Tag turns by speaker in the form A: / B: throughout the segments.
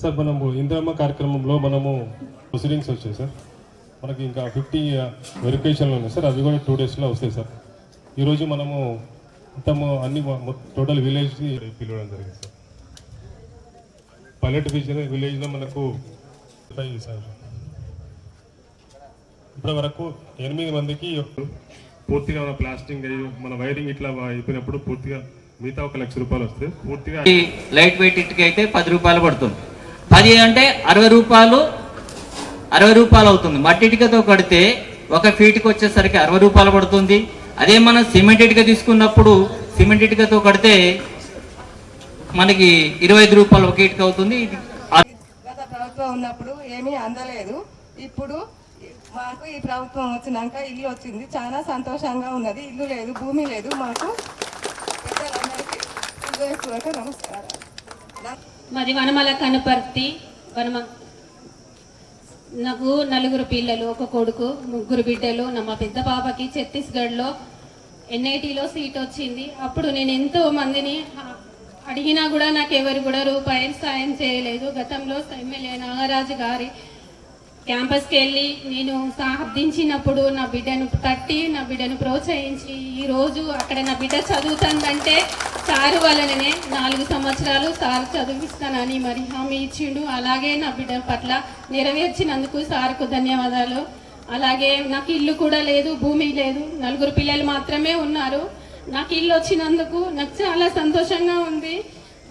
A: Sir మనము ఇందిరమ్మ కార్యక్రమంలో మనము ప్రొసీడింగ్స్ వచ్చాయి సార్. మనకి ఇంకా ఫిఫ్టీ వెరిఫికేషన్లు ఉన్నాయి సార్. అవి కూడా టూ డేస్లో వస్తాయి సార్. ఈరోజు మనము మొత్తము అన్ని టోటల్ విలేజ్ పిలవడం జరిగింది సార్. పల్లెట్ విజన్ విలేజ్లో మనకు ఫైవ్ సార్. ఇప్పటి వరకు ఎనిమిది మందికి పూర్తిగా మన ప్లాస్టింగ్ మన వైరింగ్ ఇట్లా అయిపోయినప్పుడు పూర్తిగా మిగతా ఒక లక్ష రూపాయలు వస్తాయి. పూర్తిగా
B: లైట్ వెయిట్ ఇటుక అయితే పది రూపాయలు పడుతుంది. పది అంటే అరవై రూపాయలు అరవై రూపాయలు అవుతుంది. మట్టి ఇటుకతో కడితే ఒక ఫీట్కి వచ్చేసరికి అరవై రూపాయలు పడుతుంది. అదే మనం సిమెంట్ ఇటుక తీసుకున్నప్పుడు సిమెంట్ ఇటుకతో కడితే మనకి ఇరవై ఐదు రూపాయలు ఒక ఇటుక అవుతుంది.
C: గత ప్రభుత్వం ఉన్నప్పుడు ఏమీ అందలేదు. ఇప్పుడు మాకు ఈ ప్రభుత్వం వచ్చినాక ఇల్లు వచ్చింది. చాలా సంతోషంగా ఉన్నది. ఇల్లు లేదు భూమి లేదు. మాకు పెద్దలందరికీ మరి
D: మాది వనమల కనుపర్తి వనమ నాకు నలుగురు పిల్లలు ఒక కొడుకు ముగ్గురు బిడ్డలు నా మా పెద్ద పాపకి ఛత్తీస్గఢ్లో ఎన్ఐటీలో సీట్ వచ్చింది. అప్పుడు నేను ఎంతో మందిని అడిగినా కూడా నాకు ఎవరు కూడా రూపాయలు సాయం చేయలేదు. గతంలో ఎమ్మెల్యే నాగరాజు గారి క్యాంపస్కి వెళ్ళి నేను సాధించినప్పుడు నా బిడ్డను తట్టి నా బిడ్డను ప్రోత్సహించి ఈరోజు అక్కడ నా బిడ్డ చదువుతుందంటే సారు వలననే నాలుగు సంవత్సరాలు సార్ చదివిస్తానని మరి హామీ ఇచ్చిండు. అలాగే నా బిడ్డ పట్ల నెరవేర్చినందుకు సార్కు ధన్యవాదాలు. అలాగే నాకు ఇల్లు కూడా లేదు భూమి లేదు. నలుగురు పిల్లలు మాత్రమే ఉన్నారు. నాకు ఇల్లు వచ్చినందుకు నాకు చాలా సంతోషంగా ఉంది.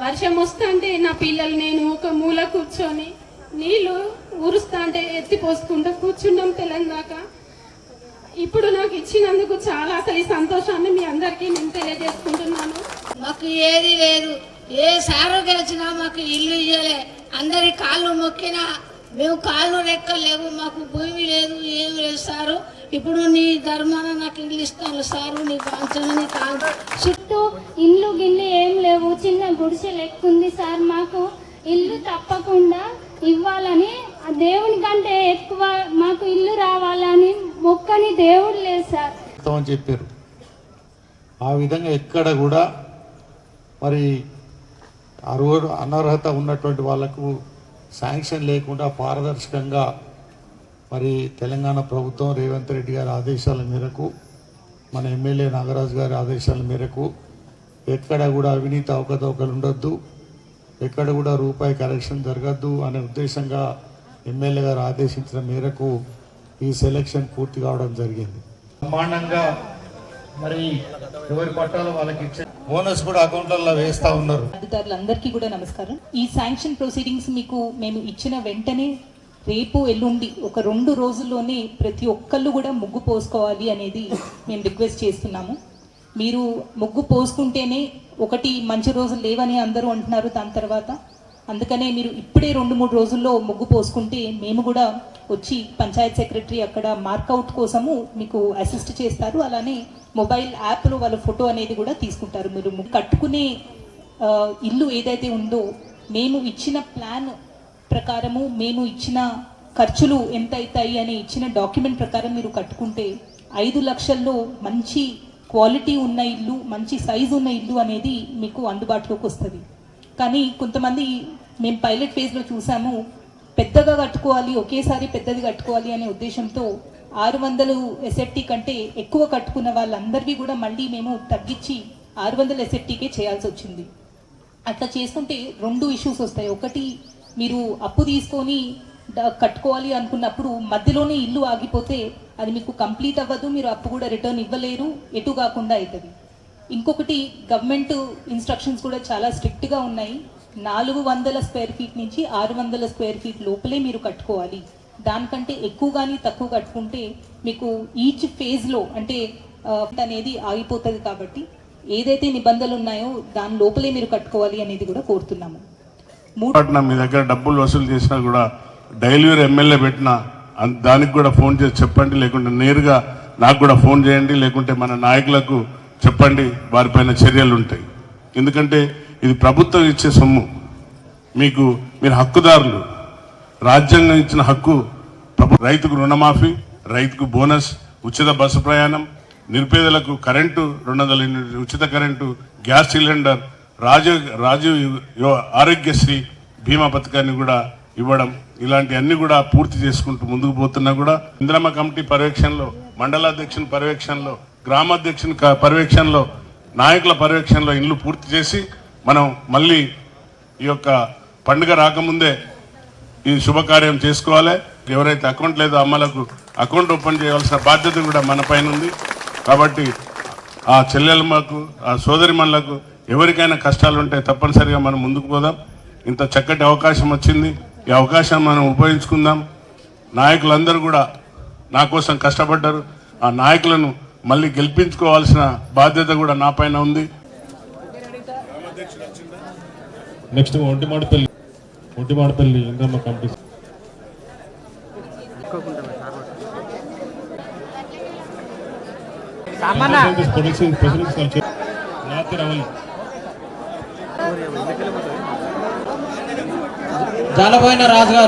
D: వర్షం వస్తుంటే నా పిల్లలు నేను ఒక మూల కూర్చొని నీళ్ళు ఊరుస్తా అంటే ఎత్తి పోసుకుంటా కూర్చున్నాం తెలంగాణ. ఇప్పుడు నాకు ఇచ్చినందుకు చాలా అసలు ఈ సంతోషాన్ని మీ అందరికీ నేను తెలియజేసుకుంటున్నాను.
E: మాకు ఏది లేదు. ఏ సారు గెలిచినా మాకు ఇల్లు ఇయ్యలే. అందరి కాళ్ళు మొక్కినా మేము కాళ్ళు రెక్కలేవు. మాకు భూమి లేదు ఏమి లేదు సారు. ఇప్పుడు నీ ధర్మాన నాకు ఇల్లు ఇస్తాను సారు. నీ కాంచన నీ కాంచ
F: చుట్టూ ఇల్లు గిల్లు ఏం లేవు. చిన్న గుడిసె లెక్కుంది సార్ మాకు. ఇల్లు తప్పకుండా ఇవ్వాలని ఆ దేవుని కంటే ఎక్కువ మాకు ఇల్లు రావాలని మొక్కని దేవుడు లేదు సార్.
G: అని చెప్పారు. ఆ విధంగా ఎక్కడ కూడా మరి అర్హుడు అనర్హత ఉన్నటువంటి వాళ్ళకు శాంక్షన్ లేకుండా పారదర్శకంగా మరి తెలంగాణ ప్రభుత్వం రేవంత్ రెడ్డి గారి ఆదేశాల మేరకు మన ఎమ్మెల్యే నాగరాజు గారి ఆదేశాల మేరకు ఎక్కడ కూడా అవినీతి అవకతవకలు ఉండొద్దు. ఎక్కడ కూడా రూపాయి కరెక్షన్ జరగద్దు అనే ఉద్దేశంగా ఎమ్మెల్యే గారు ఆదేశించిన మేరకు ఈ సెలక్షన్ పూర్తి కావడం జరిగింది. బ్రహ్మాండంగా మరి ఎవరి పట్టాలు వాళ్ళకి ఇచ్చే బోనస్ కూడా అకౌంట్లలో వేస్తా ఉన్నారు.
H: అధికారులందరికీ కూడా నమస్కారం. ఈ శాంక్షన్ ప్రొసీడింగ్స్ మీకు మేము ఇచ్చిన వెంటనే రేపు ఎల్లుండి ఒక రెండు రోజుల్లోనే ప్రతి ఒక్కళ్ళు కూడా ముగ్గు పోసుకోవాలి అనేది మేము రిక్వెస్ట్ చేస్తున్నాము. మీరు ముగ్గు పోసుకుంటేనే ఒకటి మంచి రోజులు లేవని అందరూ అంటున్నారు దాని తర్వాత. అందుకనే మీరు ఇప్పుడే రెండు మూడు రోజుల్లో ముగ్గు పోసుకుంటే మేము కూడా వచ్చి పంచాయత్ సెక్రటరీ అక్కడ మార్కౌట్ కోసము మీకు అసిస్ట్ చేస్తారు. అలానే మొబైల్ యాప్లో వాళ్ళ ఫోటో అనేది కూడా తీసుకుంటారు మీరు ముగ్గు. కట్టుకునే ఇల్లు ఏదైతే ఉందో మేము ఇచ్చిన ప్లాన్ ప్రకారము మేము ఇచ్చిన ఖర్చులు ఎంత అవుతాయి అని ఇచ్చిన డాక్యుమెంట్ ప్రకారం మీరు కట్టుకుంటే ఐదు లక్షల్లో మంచి క్వాలిటీ ఉన్న ఇల్లు మంచి సైజు ఉన్న ఇల్లు అనేది మీకు అందుబాటులోకి వస్తుంది. కానీ కొంతమంది మేము పైలట్ ఫేజ్లో చూసాము పెద్దగా కట్టుకోవాలి ఒకేసారి పెద్దది కట్టుకోవాలి అనే ఉద్దేశంతో ఆరు వందలు ఎస్ఎఫ్టీ కంటే ఎక్కువ కట్టుకున్న వాళ్ళందరివి కూడా మళ్ళీ మేము తగ్గించి ఆరు వందల ఎస్ఎఫ్టీకే చేయాల్సి వచ్చింది. అట్లా చేసుకుంటే రెండు ఇష్యూస్ వస్తాయి. ఒకటి మీరు అప్పు తీసుకొని కట్టుకోవాలి అనుకున్నప్పుడు మధ్యలోనే ఇల్లు ఆగిపోతే అది మీకు కంప్లీట్ అవ్వదు మీరు అప్పు కూడా రిటర్న్ ఇవ్వలేరు ఎటు కాకుండా అవుతుంది ఇంకొకటి గవర్నమెంట్ ఇన్స్ట్రక్షన్స్ కూడా చాలా స్ట్రిక్ట్గా ఉన్నాయి. నాలుగు వందల స్క్వేర్ ఫీట్ నుంచి ఆరు వందల స్క్వేర్ ఫీట్ లోపలే మీరు కట్టుకోవాలి. దానికంటే ఎక్కువ కానీ తక్కువ కట్టుకుంటే మీకు ఈచ్ ఫేజ్లో అంటే అనేది ఆగిపోతుంది కాబట్టి ఏదైతే నిబంధనలు ఉన్నాయో దాని లోపలే మీరు కట్టుకోవాలి అనేది కూడా కోరుతున్నాము. మూడు
I: మీ దగ్గర డబ్బులు వసూలు చేసినా కూడా డైలీవర్ ఎమ్మెల్యే పెట్టిన దానికి కూడా ఫోన్ చేసి చెప్పండి లేకుంటే నేరుగా నాకు కూడా ఫోన్ చేయండి లేకుంటే మన నాయకులకు చెప్పండి వారిపైన చర్యలు ఉంటాయి. ఎందుకంటే ఇది ప్రభుత్వం ఇచ్చే సొమ్ము. మీకు మీరు హక్కుదారులు. రాజ్యాంగం ఇచ్చిన హక్కు రైతుకు రుణమాఫీ రైతుకు బోనస్ ఉచిత బస్సు ప్రయాణం నిరుపేదలకు కరెంటు రెండు వందల ఉచిత current gas cylinder Rajiv Rajiv Aarogyasri బీమా పథకాన్ని కూడా ఇవ్వడం ఇలాంటివన్నీ కూడా పూర్తి చేసుకుంటూ ముందుకు పోతున్నా కూడా ఇంద్రమ్మ కమిటీ పర్యవేక్షణలో మండలాధ్యక్షుని పర్యవేక్షణలో గ్రామాధ్యక్షుని క- పర్యవేక్షణలో నాయకుల పర్యవేక్షణలో ఇల్లు పూర్తి చేసి మనం మళ్ళీ ఈ యొక్క పండుగ రాకముందే ఈ శుభకార్యం చేసుకోవాలి. ఎవరైతే అకౌంట్ లేదో అమ్మలకు అకౌంట్ ఓపెన్ చేయవలసిన బాధ్యత కూడా మన పైన ఉంది. కాబట్టి ఆ చెల్లెలమ్మకు ఆ సోదరిమణులకు ఎవరికైనా కష్టాలు ఉంటే తప్పనిసరిగా మనం ముందుకు పోదాం. ఇంత చక్కటి అవకాశం వచ్చింది. ఈ అవకాశం మనం ఉపయోగించుకుందాం. నాయకులందరూ కూడా నా కోసం కష్టపడ్డారు. ఆ నాయకులను మళ్ళీ గెలిపించుకోవాల్సిన బాధ్యత కూడా నా పైన ఉంది.
A: Next Ontimadapalli Ontimadapalli Indramma committee production రాత్రి రావాలి.
J: జాలపోయిన రాజు